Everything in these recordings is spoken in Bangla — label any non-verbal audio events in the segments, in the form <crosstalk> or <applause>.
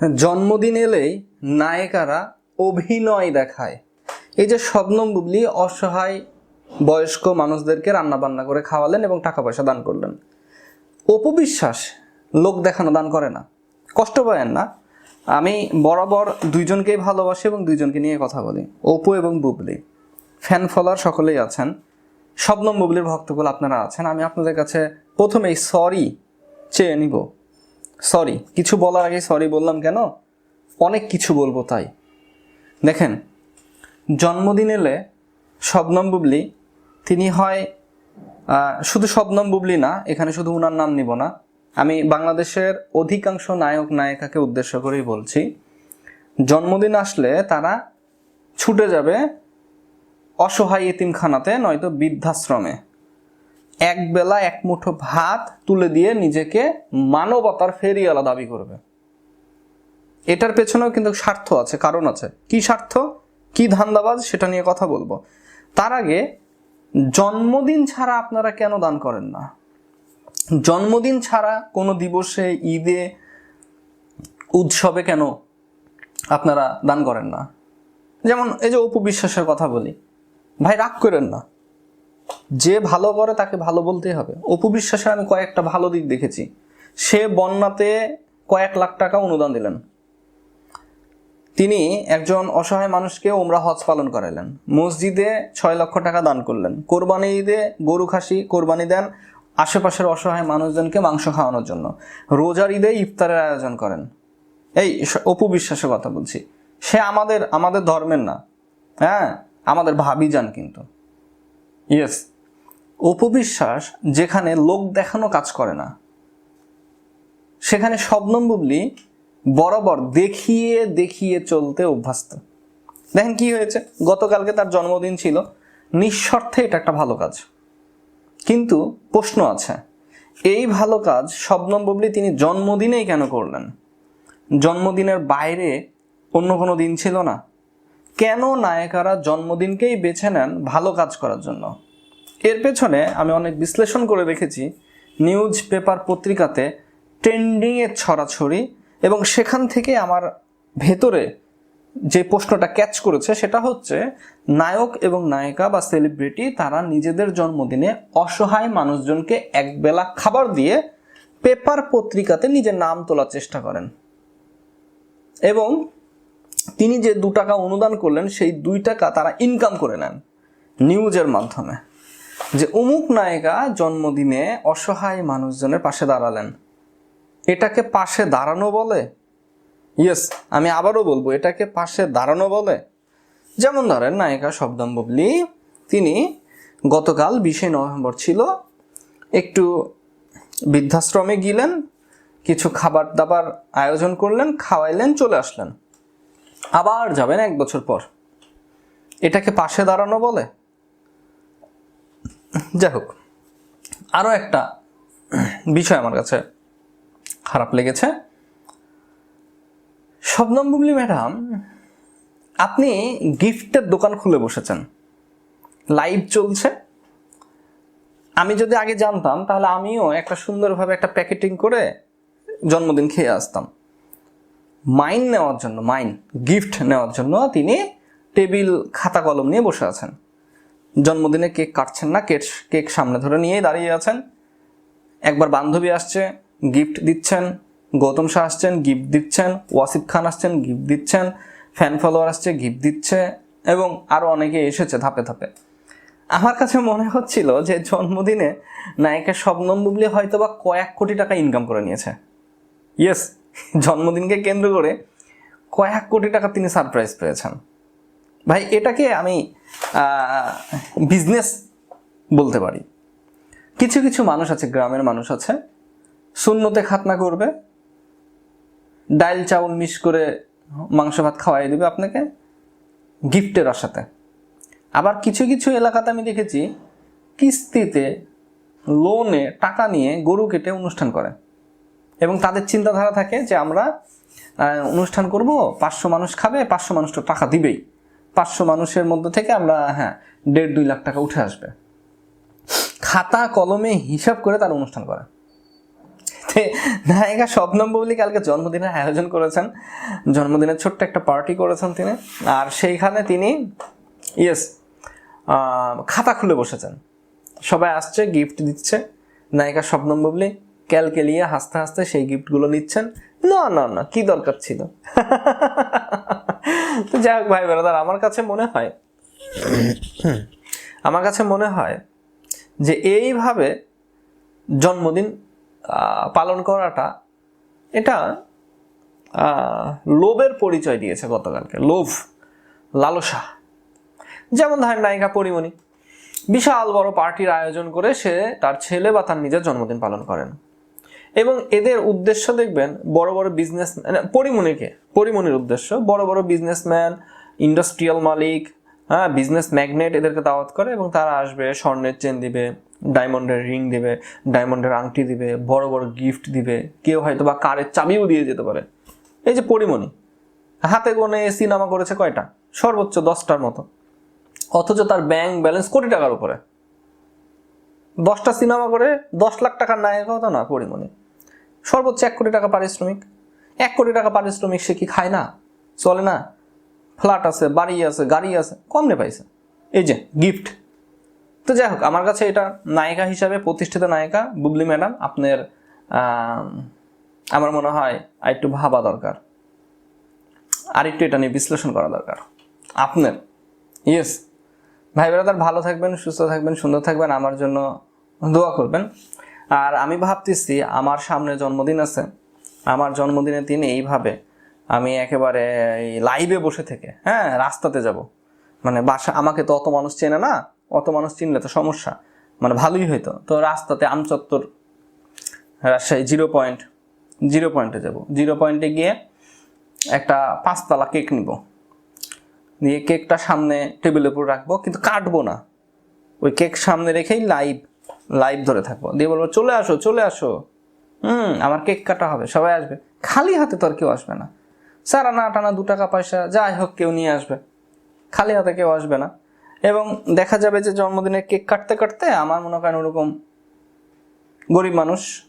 জন্মদিন এলেই নায়িকারা অভিনয় দেখায়। এই যে শবনম বুবলি অসহায় বয়স্ক মানুষদেরকে রান্না বান্না করে খাওয়ালেন এবং টাকা পয়সা দান করলেন। অপু বিশ্বাস লোক দেখানো দান করে না। কষ্ট পায়েন না। আমি বরাবর দুইজনকেই ভালোবাসি এবং দুইজনকে নিয়ে কথা বলি, অপু এবং বুবলি। ফ্যান ফলোয়ার সকলেই আছেন। শবনম বুবলির ভক্তগুলো আপনারা আছেন। আমি আপনাদের কাছে প্রথমেই সরি চেয়ে নিব। সরি কিছু বলার আগে সরি বললাম কেন? অনেক কিছু বলব তাই। দেখেন, জন্মদিন এলে শবনম বুবলি, তিনি হয় শুধু শবনম বুবলি না, এখানে শুধু উনার নাম নিব না, আমি বাংলাদেশের অধিকাংশ নায়ক, নায়িকাকে উদ্দেশ্য করেই বলছি, জন্মদিন আসলে তারা ছুটে যাবে অসহায় এতিমখানাতে, নয়তো বৃদ্ধাশ্রমে। এক বেলা এক মুঠো ভাত তুলে দিয়ে নিজেকে মানবতার ফেরিওয়ালা দাবি করবে। এটার পেছনেও কিন্তু স্বার্থ আছে, কারণ আছে। কি স্বার্থ? কি ধান্দাবাজ? সেটা নিয়ে কথা বলব। তার আগে, জন্মদিন ছাড়া আপনারা কেন দান করেন না? জন্মদিন ছাড়া কোনো দিবসে, ঈদে, উৎসবে কেন আপনারা দান করেন না? যেমন এই যে অপু বিশ্বাসের কথা বলি, ভাই রাগ করেন না। যে ভালো করে তাকে ভালো বলতেই হবে। অপু বিশ্বাসের আমি কয়েকটা ভালো দিক দেখেছি। সে বন্যাতে কয়েক লাখ টাকা অনুদান দিলেন। তিনি একজন অসহায় মানুষকে ওমরা হজ পালন করালেন। মসজিদে ছয় লক্ষ টাকা দান করলেন। কোরবানি ঈদে গরু খাসি, কোরবানি দেন আশেপাশের অসহায় মানুষজনকে মাংস খাওয়ানোর জন্য। রোজার ঈদে ইফতারের আয়োজন করেন। এই অপু বিশ্বাসের কথা বলছি। সে আমাদের আমাদের ধর্মের না। হ্যাঁ আমাদের ভাবি যান কিন্তু। ইয়েস অপবিশ্বাস যেখানে লোক দেখানো কাজ করে না। সেখানে শবনম বুবলি বরাবর দেখিয়ে দেখিয়ে চলতে অভ্যস্ত। দেখেন কি হয়েছে? গতকালকে তার জন্মদিন ছিল। নিঃস্বার্থে এটা একটা ভালো কাজ। কিন্তু প্রশ্ন আছে, এই ভালো কাজ শবনম বুবলি তিনি জন্মদিনেই কেন করলেন? জন্মদিনের বাইরে অন্য কোনো দিন ছিল না। কেন নায়িকারা জন্মদিনকেই বেছে নেন ভালো কাজ করার জন্য? এর পেছনে আমি অনেক বিশ্লেষণ করে দেখেছি নিউজ পেপার পত্রিকাতে ট্রেন্ডিংয়ের ছড়াছড়ি এবং সেখান থেকে আমার ভেতরে যে প্রশ্নটা ক্যাচ করেছে সেটা হচ্ছে, নায়ক এবং নায়িকা বা সেলিব্রিটি তারা নিজেদের জন্মদিনে অসহায় মানুষজনকে একবেলা খাবার দিয়ে পেপার পত্রিকাতে নিজের নাম তোলার চেষ্টা করেন। এবং তিনি যে দু টাকা অনুদান করলেন, সেই দুই টাকা তারা ইনকাম করে নেন নিউজের মাধ্যমে। যে অমুক নায়িকা জন্মদিনে অসহায় মানুষজনের পাশে দাঁড়ালেন। এটাকে পাশে দাঁড়ানো বলে? ইয়েস আমি আবারও বলব, এটাকে পাশে দাঁড়ানো বলে? যেমন ধরেন, নায়িকা শব্দম বুবলি, তিনি গতকাল বিশে নভেম্বর ছিল, একটু বৃদ্ধাশ্রমে গেলেন, কিছু খাবার দাবার আয়োজন করলেন, খাওয়াইলেন, চলে আসলেন। আবার যাবেন এক বছর পর। এটাকে পাশে দাঁড়ানো বলে? যাই হোক আরও একটা বিষয় আমার কাছে খারাপ লেগেছে। শবনম বুবলি ম্যাডাম, আপনি গিফটের দোকান খুলে বসেছেন। লাইভ চলছে। আমি যদি আগে জানতাম, তাহলে আমিও একটা সুন্দরভাবে একটা প্যাকেটিং করে জন্মদিন খেয়ে আসতাম। মাইন নেওয়ার জন্য, মাইন, গিফট নেওয়ার জন্য তিনি টেবিল খাতা কলম নিয়ে বসে আছেন। জন্মদিনে কেক কাটছেন না কেক কেক সামনে ধরে নিয়েই দাঁড়িয়ে আছেন। একবার বান্ধবী আসছে, গিফট দিচ্ছেন, গৌতম শাহ আসছেন, গিফট দিচ্ছেন, ওয়াসিফ খান আসছেন, গিফট দিচ্ছেন, ফ্যান ফলোয়ার আসছে, গিফট দিচ্ছে এবং আরও অনেকে এসেছে ধাপে ধাপে। আমার কাছে মনে হচ্ছিল যে জন্মদিনে নায়িকা শবনম বুবলি হয়তো বা কয়েক কোটি টাকা ইনকাম করে নিয়েছে। ইয়েস জন্মদিনকে কেন্দ্র করে কয়েক কোটি টাকা তিনি সারপ্রাইজ পেয়েছেন। ভাই, এটাকে আমি বিজনেস বলতে পারি। কিছু কিছু মানুষ আছে, গ্রামের মানুষ আছে, শূন্যতে খাতনা করবে, ডাইল চাউল মিশ করে মাংস ভাত খাওয়াই দেবে আপনাকে, গিফটের আশাতে। আবার কিছু কিছু এলাকাতে আমি দেখেছি, কিস্তিতে লোনে টাকা নিয়ে গরু কেটে অনুষ্ঠান করে। এবং তাদের চিন্তাধারা থাকে যে আমরা অনুষ্ঠান করব, পাঁচশো মানুষ খাবে, পাঁচশো মানুষ তো টাকা দিবেই। পাঁচশো মানুষের মধ্যে থেকে আমরা হ্যাঁ দেড় দুই লাখ টাকা উঠে আসবে। খাতা, কলমে হিসাব করে তার অনুষ্ঠান করে। নায়িকা স্বপ্নম বুবলি কালকে জন্মদিনের আয়োজন করেছেন। জন্মদিনের ছোট্ট একটা পার্টি করেছেন তিনি। আর সেইখানে তিনি, ইয়েস খাতা খুলে বসেছেন। সবাই আসছে গিফট দিচ্ছে। নায়িকা স্বপ্নম বুবলি ক্যালকেলিয়ে হাসতে হাসতে সেই গিফটগুলো নিচ্ছেন। না না না, কি দরকার ছিল? <laughs> হোক ভাই বেড়াদার আমার কাছে মনে হয়, আমার কাছে মনে হয় যে এইভাবে জন্মদিন পালন করাটা এটা লোভের পরিচয় দিয়েছে গতকালকে, লোভ, লালসা। যেমন ধরেন নায়িকা পরিমণি, বিশাল বড় পার্টির আয়োজন করে সে তার ছেলে বা তার নিজের জন্মদিন পালন করেন। এবং এদের উদ্দেশ্য দেখবেন, বড় বড় বিজনেস পরিমণিকে, পরিমণির উদ্দেশ্য, বড় বড় বিজনেসম্যান ইন্ডাস্ট্রিয়াল মালিক হ্যাঁ বিজনেস ম্যাগনেট এদেরকে দাওয়াত করে এবং তারা আসবে, স্বর্ণের চেন দিবে ডায়মন্ডের রিং দিবে ডায়মন্ডের আংটি দিবে, বড় বড় গিফট দিবে, কেউ হয়তো বা কারের চাবিও দিয়ে যেতে পারে। এই যে পরিমণি, হাতে গোনে সিনেমা করেছে কয়টা? সর্বোচ্চ দশটার মতো। অথচ তার ব্যাংক ব্যালেন্স কোটি টাকার উপরে। দশটা সিনেমা করে দশ লাখ টাকার নায়ক হতো না পরিমণি। সর্বোচ্চ এক কোটি টাকা পারিশ্রমিক। এক কোটি টাকা পারিশ্রমিক সে কি খায় না? চলে না? ফ্ল্যাট আছে, বাড়ি আছে, গাড়ি আছে, কমনে পাইছে? এই যে গিফট তো যাই হোক, আমার কাছে এটা নায়িকা হিসাবে প্রতিষ্ঠিত নায়িকা বুবলি ম্যাডাম, আপনার আমার মনে হয় আর একটু ভাবা দরকার। আর একটু এটা নিয়ে বিশ্লেষণ করা দরকার। আপনার ইয়েস ভাই ব্রাদার ভালো থাকবেন, সুস্থ থাকবেন, সুন্দর থাকবেন। আমার জন্য দোয়া করবেন। আর আমি ভাবতেছি আমার সামনে জন্মদিন আছে। আমার জন্মদিনের দিন এইভাবে আমি একেবারে লাইভে বসে থেকে হ্যাঁ রাস্তাতে যাব। মানে বাসা, আমাকে তো অত মানুষ চেনে না, অত মানুষ চিনলে তো সমস্যা। মানে ভালোই হইতো। তো রাস্তাতে Amchattar Rajshahi zero point zero পয়েন্টে যাব। জিরো পয়েন্টে গিয়ে একটা পাঁচতলা কেক নিব। দিয়ে কেকটা সামনে টেবিলের উপর রাখব, কিন্তু কাটবো না। ওই কেক সামনে রেখেই লাইভ লাইভ ধরে থাকব। দিয়ে বলব, চলে আসো চলে আসো। হুম, আমার কেক কাটা হবে, সবাই আসবে। খালি হাতে তো আর কেউ আসবে না। স্যার, আনা, টানা দু টাকা পয়সা, যাই হোক, কেউ নিয়ে আসবে। খালি হাতে কেউ আসবে না। এবং দেখা যাবে যে জন্মদিনের কেক কাটতে কাটতে আমার মনে করেন ওরকম গরিব মানুষ,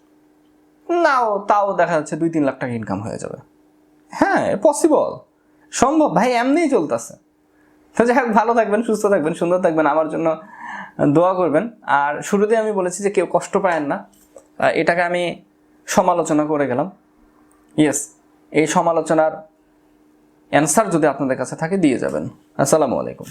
নাও, তাও দেখা যাচ্ছে দুই তিন লাখ টাকা ইনকাম হয়ে যাবে। হ্যাঁ পসিবল সম্ভব। ভাই, এমনিই চলতেছে। তো যাই হোক, ভালো থাকবেন, সুস্থ থাকবেন, সুন্দর থাকবেন। আমার জন্য দোয়া করবেন। আর শুরুতে আমি বলেছি যে কেউ কষ্ট পায়েন না। এটাকে আমি সমালোচনা করে গেলাম। ইয়েস এই সমালোচনার অ্যান্সার যদি আপনাদের কাছে থাকে, দিয়ে যাবেন। আসসালামু আলাইকুম।